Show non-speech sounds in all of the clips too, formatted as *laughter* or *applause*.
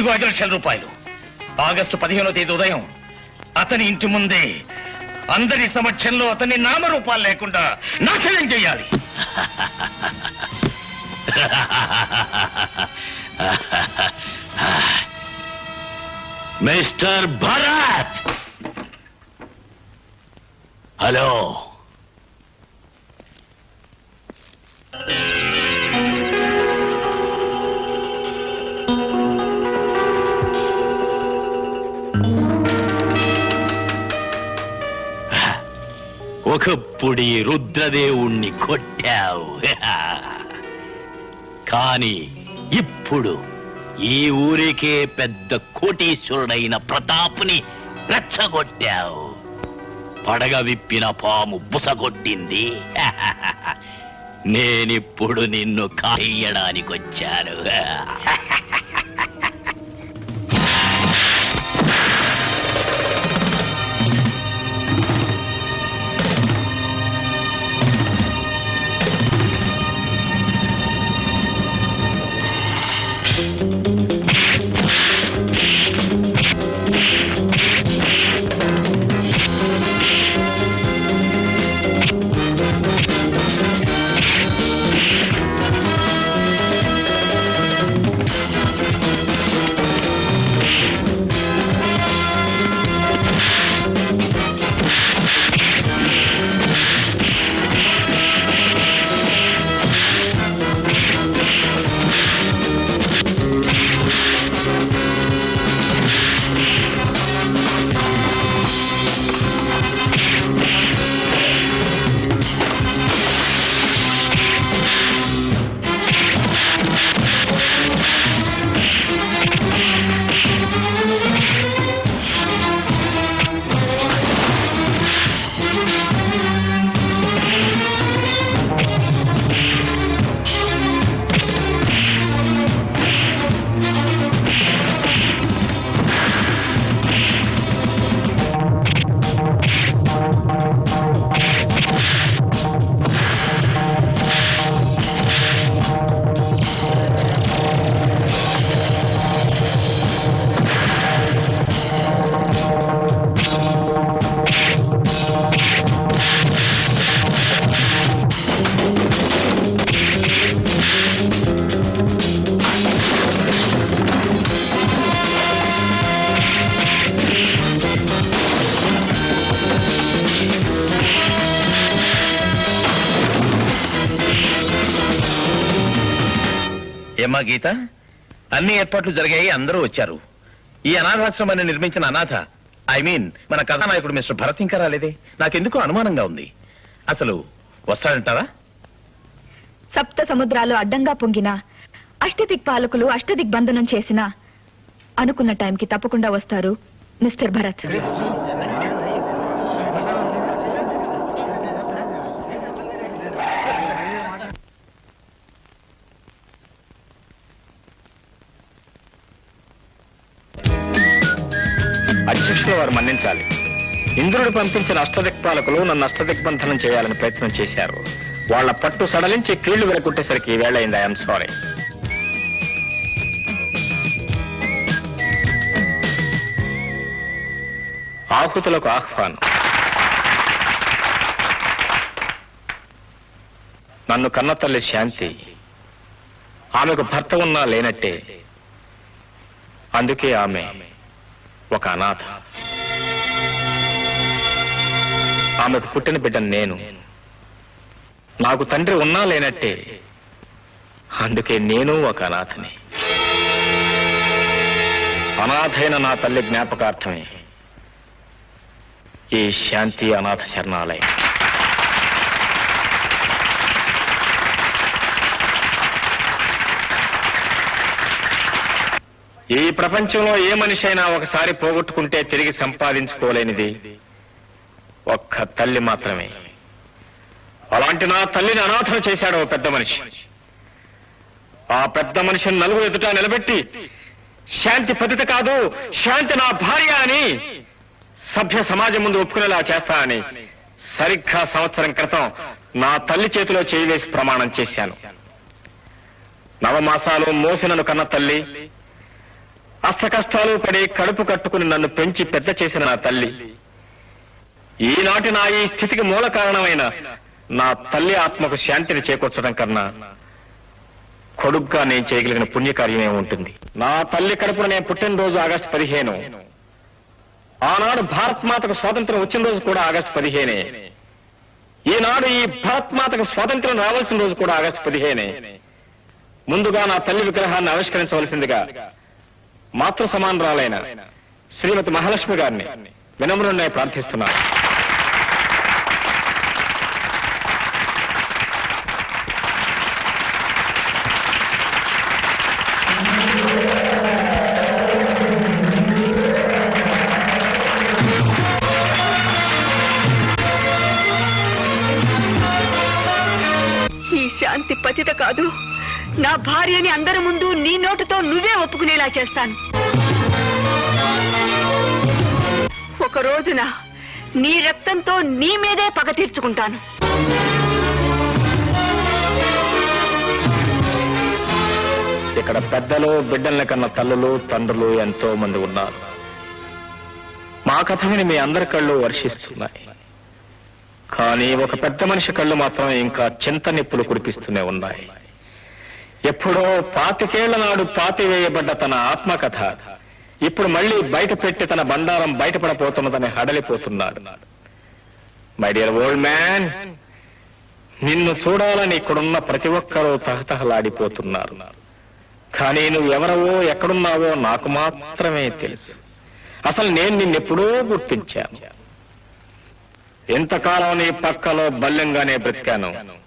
ఇదిగో ఐదు లక్షల రూపాయలు. ఆగస్టు పదిహేనో తేదీ ఉదయం అతని ఇంటి ముందే అందరి సమక్షంలో అతని నామరూపాలు లేకుండా నాశనం చేయాలి. మిస్టర్ భరత్! హలో! ఒకప్పుడు ఈ రుద్రదేవుణ్ణి కొట్టావు. *laughs* కానీ ఇప్పుడు ఈ ఊరికే పెద్ద కోటీశ్వరుడైన ప్రతాప్ని రెచ్చగొట్టావు. పడగ విప్పిన పాము బుసగొట్టింది. *laughs* నేనిప్పుడు నిన్ను కాయడానికి వచ్చాను. *laughs* అమ్మా గీత అన్ని ఏర్పాట్లు జరిగాయి అందరూ వచ్చారు. ఈ అనాథాశ్రమాన్ని నిర్మించిన అనాథ ఐ మీన్ మన కథానాయకుడు మిస్టర్ భరత్ ఇంకా రాలేదే. నాకెందుకు అనుమానంగా ఉంది. అసలు వస్తాడంటారా? సప్త సముద్రాలు అడ్డంగా పొంగిన అష్టదిక్పాలకులు అష్టదిగ్బంధనం చేసిన అనుకున్న టైంకి తప్పకుండా వస్తారు మిస్టర్ భరత్. వారు మన్నించాలి. ఇంద్రుడు పంపించిన అష్టదిక్పాలకులు నన్ను అష్టదిగ్బంధనం చేయాలని ప్రయత్నం చేశారు. వాళ్ళ పట్టు సడలించి కీళ్ళు వెలకుట్టేసరికి వేళైంది ఐఎమ్ సారీ. ఆహుతులకు ఆహ్వానం. నన్ను కన్న తల్లి శాంతి ఆమెకు భర్త ఉన్నా లేనట్టే అందుకే ఆమె ఒక అనాథ. ఆమెకు పుట్టిన బిడ్డ నేను. నాకు తండ్రి ఉన్నా లేనట్టే అందుకే నేను ఒక అనాథని. అనాథైన నా తల్లి జ్ఞాపకార్థమే ఈ శాంతి అనాథ శరణాలయం. ఈ ప్రపంచంలో ఏ మనిషి అయినా ఒకసారి పోగొట్టుకుంటే తిరిగి సంపాదించుకోలేనిది. ఒక్క తల్లి మాత్రమే. అలాంటి నా తల్లిని అనాథన చేశాడు ఓ పెద్ద మనిషి. ఆ పెద్ద మనిషిని నలుగురు ఎదుట నిలబెట్టి శాంతి పతిత కాదు శాంతి నా భార్య అని సభ్య సమాజం ముందు ఒప్పుకునేలా చేస్తా అని సరిగ్గా సంవత్సరం క్రితం నా తల్లి చేతిలో చేయి వేసి ప్రమాణం చేశాను. నవమాసాలు మోసినను కన్న తల్లి అష్ట కష్టాలు పడి కడుపు కట్టుకుని నన్ను పెంచి పెద్ద చేసిన నా తల్లి ఈనాటి నా ఈ స్థితికి మూల కారణమైన నా తల్లి ఆత్మకు శాంతిని చేకూర్చడం కన్నా కొడుగ్గా నేను చేయగలిగిన పుణ్యకార్యమే ఉంటుంది. నా తల్లి కడుపున నేను పుట్టినరోజు ఆగస్టు పదిహేను. ఆనాడు భారత్ మాతకు స్వాతంత్రం వచ్చిన రోజు కూడా ఆగస్టు పదిహేనే. ఈనాడు ఈ భారత్ మాతకు స్వాతంత్రం రావాల్సిన రోజు కూడా ఆగస్టు పదిహేనే. ముందుగా నా తల్లి విగ్రహాన్ని ఆవిష్కరించవలసిందిగా మాతృ సమానరాలైన శ్రీమతి మహాలక్ష్మి గారిని వినమ్రుణ్ణి ప్రార్థిస్తున్నాను. నా భార్యని అందరి ముందు నీ నోటుతో నువ్వే ఒప్పుకునేలా చేస్తాను. ఒక రోజున నీ రక్తంతో నీ మీదే పగ తీర్చుకుంటాను. ఇక్కడ పెద్దలు బిడ్డల్ని కన్న తల్లులు తండ్రులు ఎంతో మంది ఉన్నారు. మా కథ విని మీ అందరి కళ్ళు వర్షిస్తున్నాయి. కానీ ఒక పెద్ద మనిషి కళ్ళు మాత్రం ఇంకా చింత నిప్పులు కురిపిస్తూనే ఉన్నాయి. ఎప్పుడో పాతికేళ్ళ నాడు పాతివేయబడ్డ తన ఆత్మకథ. ఇప్పుడు మళ్ళీ బయట పెట్టి తన బండారం బయటపడపోతున్నదని హడలిపోతున్నాడు. మై డియర్ ఓల్డ్ మ్యాన్ నిన్ను చూడాలని ఇక్కడున్న ప్రతి ఒక్కరూ తహతహలాడిపోతున్నారు. కానీ నువ్వెవరవో ఎక్కడున్నావో నాకు మాత్రమే తెలుసు. అసలు నేను నిన్నెప్పుడో గుర్తించాను. ఎంతకాలం నీ పక్కలో బల్లెంగానే బ్రతికాను?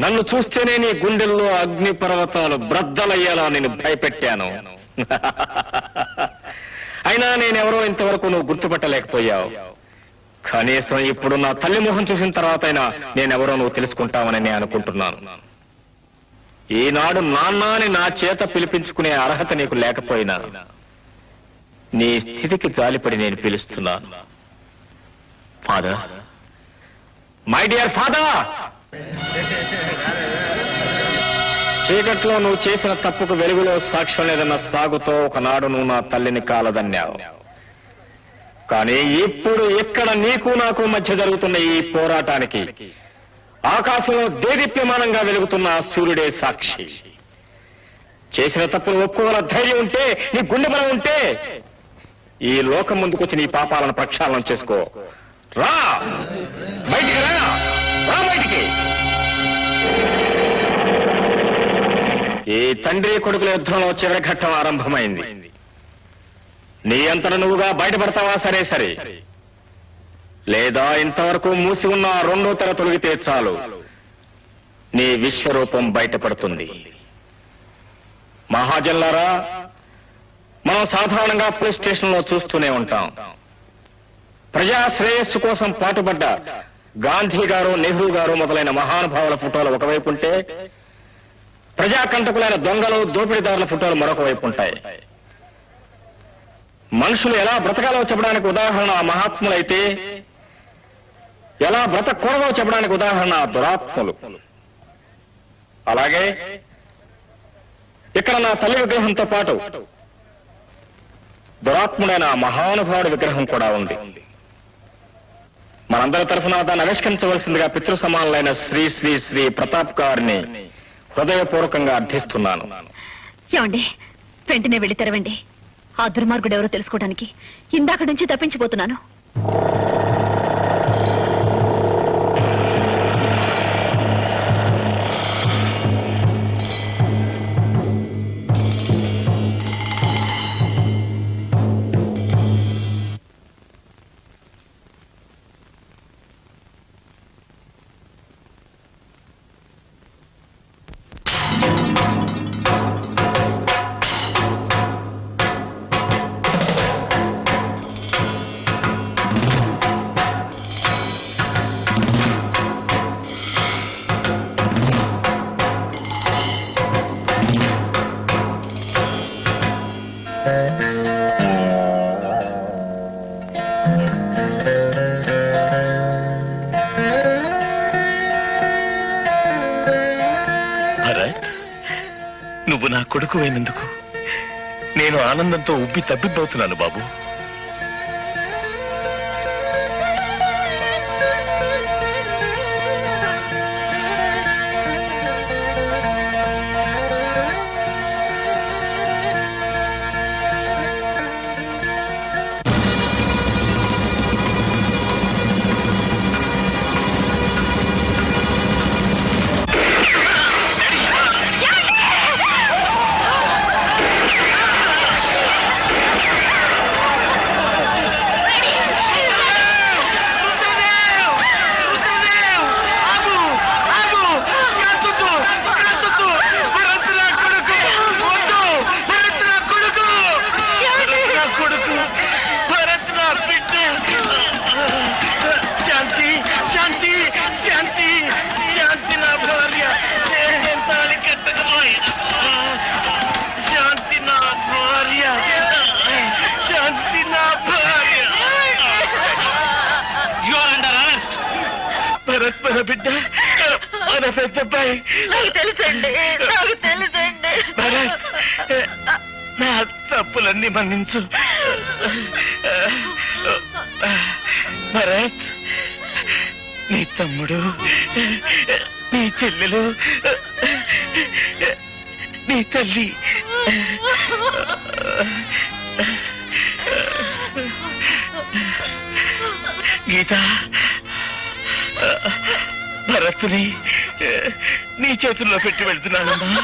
నన్ను చూస్తేనే నీ గుండెల్లో అగ్ని పర్వతాలు బ్రద్దలయ్యేలా నేను భయపెట్టాను. *laughs* అయినా నేనెవరో ఇంతవరకు నువ్వు గుర్తుపట్టలేకపోయావు. కనీసం ఇప్పుడు నా తల్లి మొహం చూసిన తర్వాత అయినా నేనెవరో నువ్వు తెలుసుకుంటావని నేను అనుకుంటున్నాను. ఈనాడు నాన్నని నా చేత పిలిపించుకునే అర్హత నీకు లేకపోయినా నీ స్థితికి జాలిపడి నేను పిలుస్తున్నాను. ఫాదర్ మై డియర్ ఫాదర్ చీకట్లో నువ్వు చేసిన తప్పుకు వెలుగులో సాక్ష్యం లేదన్న సాగుతో ఒకనాడు నువ్వు నా తల్లిని కాలదన్నావు. కానీ ఇప్పుడు ఇక్కడ నీకు నాకు మధ్య జరుగుతున్న ఈ పోరాటానికి ఆకాశంలో దేదీప్యమానంగా వెలుగుతున్న సూర్యుడే సాక్షి. చేసిన తప్పును ఒప్పుకోగల ధైర్యం ఉంటే నీ గుండె బలం ఉంటే ఈ లోకం ముందుకొచ్చి నీ పాపాలను ప్రక్షాళనం చేసుకో. రా! ఈ తండ్రి కొడుకుల యుద్ధంలో చివరి ఘట్టం ఆరంభమైంది. నీ అంతట నువ్వుగా బయటపడతావా? సరే సరే. లేదా ఇంతవరకు మూసి ఉన్న రెండో తెర తొలగితే చాలు. నీ విశ్వరూపం బయటపడుతుంది. మహాజన్లారా మనం సాధారణంగా పోలీస్ స్టేషన్లో చూస్తూనే ఉంటాం. ప్రజా శ్రేయస్సు కోసం పాటుపడ్డ గాంధీ గారు నెహ్రూ గారు మొదలైన మహానుభావుల ఫోటోలు ఒకవైపు ఉంటే ప్రజాకంటకులైన దొంగలు దోపిడీదారుల ఫోటోలు మరొక వైపు ఉంటాయి. మనుషులు ఎలా బ్రతకాలో చెప్పడానికి ఉదాహరణ ఆ మహాత్ములైతే ఎలా బ్రతకూడదో చెప్పడానికి ఉదాహరణ ఆ దురాత్ములు. అలాగే ఇక్కడ నా తల్లి విగ్రహంతో పాటు దురాత్ముడైన మహానుభావుడి విగ్రహం కూడా ఉంది. మనందరి తరఫున దాన్ని ఆవిష్కరించవలసిందిగా పితృ సమానులైన శ్రీ శ్రీ శ్రీ ప్రతాప్ గారిని హృదయపూర్వకంగా అర్థిస్తున్నాను. ఏమండి? వెంటనే వెళ్ళి తెరవండి. ఆ దుర్మార్గుడు ఎవరో తెలుసుకోవడానికి ఇందాక నుంచి తప్పించిపోతున్నాను. నువ్వు నా కొడుకు అయినందుకు నేను నేను ఆనందంతో ఉబ్బి తప్పిపోతున్నాను బాబు. మన బిడ్డ. మన పెద్దబ్బాయి నాకు తెలుసండి నాకు తెలుసండి. నా తప్పులన్నీ మన్నించు. భరత్ నీ తమ్ముడు నీ చెల్లెలు నీ తల్లి. గీత భరత్ని నీ చేతుల్లో పెట్టి వెళ్తున్నానమ్మా.